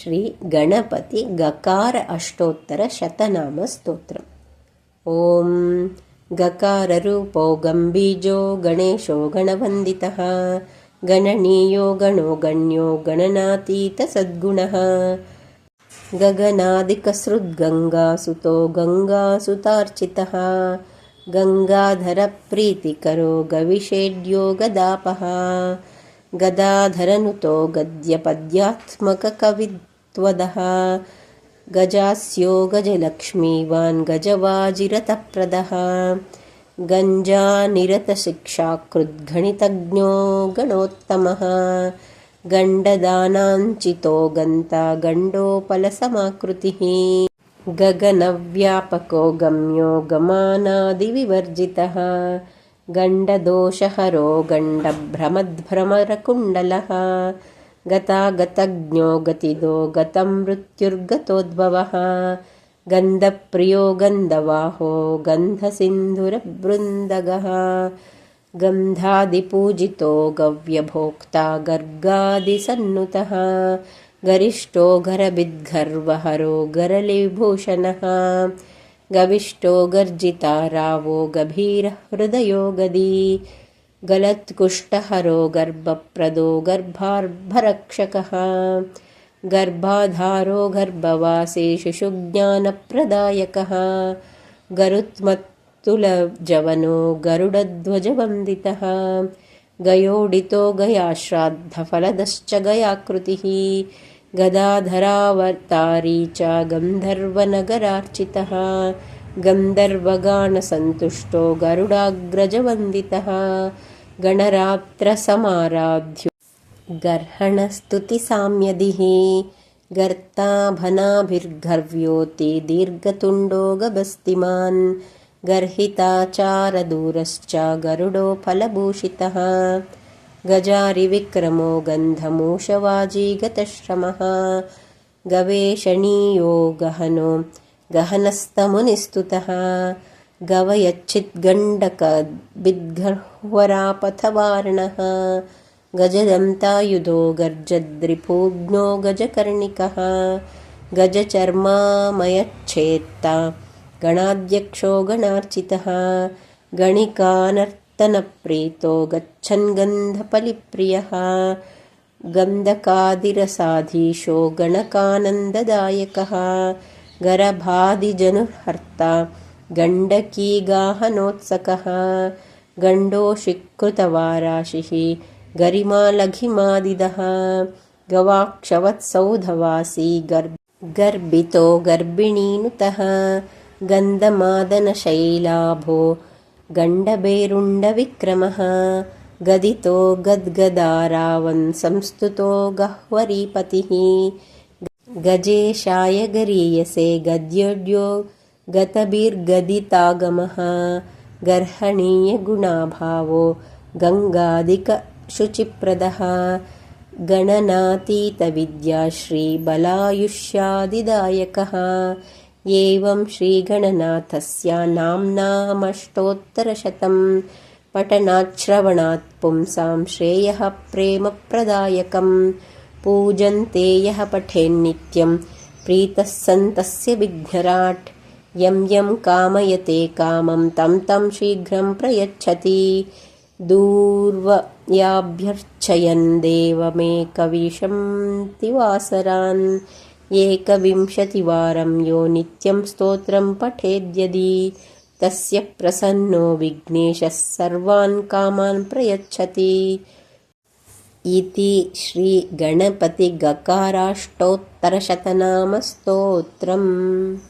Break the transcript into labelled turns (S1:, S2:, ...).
S1: श्रीगणपतिगकार अष्टोत्तरशतनामस्तोत्रम् ॐ गकाररूपो गम्बीजो गणेशो गणवन्दितः गणनीयो गणो गण्यो गणनातीतसद्गुणः। गगनादिकसृद्गङ्गासुतो गङ्गासुतार्चितः गङ्गाधरप्रीतिकरो गविषेड्यो गदापः गदाधरनुतो गद्यपद्यात्मककवित्वदः गजास्यो गजलक्ष्मीवान् गजवाजिरतप्रदः। गञ्जानिरतशिक्षाकृद्गणितज्ञो गणोत्तमः। गण्डदानाञ्चितो गन्ता गण्डोपलसमाकृतिः। गगनव्यापको गम्यो गमानादिविवर्जितः। गण्डदोषहरो गण्डभ्रमद्भ्रमरकुण्डलः गतागतज्ञो गतिदो गतं मृत्युर्गतोद्भवः। गन्धप्रियो गन्धवाहो गन्धसिन्धुरबृन्दगः गन्धादिपूजितो गव्यभोक्ता गर्गादिसन्नुतः। गरिष्ठो गरबिद्गर्वहरो गरलिभूषणः गविष्टो गर्जिता रावो गभीरः हृदयो गदी गलत्कुष्ठहरो गर्भप्रदो गर्भार्भरक्षकः। गर्भाधारो गर्भवासे शिशुज्ञानप्रदायकः। गरुत्मत्तुलजवनो गरुडध्वजवन्दितः। गयोडितो गयाश्राद्धफलदश्च गयाकृतिः। गदाधरावर्तारी च गन्धर्वनगरार्चितः गन्धर्वगानसन्तुष्टो गरुडाग्रजवन्दितः गणरात्रसमाराध्यो। गर्हणस्तुतिसाम्यदिः गर्ताभनाभिर्घर्व्योति दीर्घतुण्डो गबस्तिमान् गर्हिताचारदूरश्च गरुडो फलभूषितः गजारिविक्रमो गन्धमूषवाजी गतश्रमः गवेषणीयो गहनो गहनस्तमुनिस्तुतः गवयच्चिद्गण्डकबिद्गह्वरापथवार्णः गजदन्तायुधो गर्जद्रिपूज्ञो गजकर्णिकः गजचर्मामयच्छेत्ता गणाध्यक्षो गणार्चितः गणिकानर् तनप्रीतो गच्छन् गन्धपलिप्रियः गन्धकादिरसाधीशो गणकानन्ददायकः गरभादिजनुहर्ता। गण्डकीगाहनोत्सकः। गण्डोषिकृतवाराशिः। गरिमालघिमादिदः। गवाक्षवत्सौधवासी। गर् गर्भितो गर्भिणीनुतः। गन्धमादनशैलाभो। गण्डबेरुण्डविक्रमः। गदितो गद्गदारावन् संस्तुतो गह्वरीपतिः गजेशाय गरीयसे गद्योड्यो गतभिर्गदितागमः गर्हणीयगुणाभावो गङ्गादिकशुचिप्रदः गणनातीतविद्याश्रीबलायुष्यादिदायकः एवं श्रीगणनाथस्य नाम्नामष्टोत्तरशतं। पठनाच्छ्रवणात् पुंसां श्रेयः प्रेमप्रदायकं पूजन्ते यः पठेन्नित्यं प्रीतः सन्तस्य विघ्नराट् यं यं कामयते कामं तं तं शीघ्रं प्रयच्छति। दूर्वयाभ्यर्चयन् देवमेकविशं तिवासरान् एकविंशतिवारं यो नित्यं स्तोत्रं पठेद्यदि। तस्य प्रसन्नो विघ्नेशः सर्वान् कामान् प्रयच्छति इति श्रीगणपतिगकाराष्टोत्तरशतनामस्तोत्रम्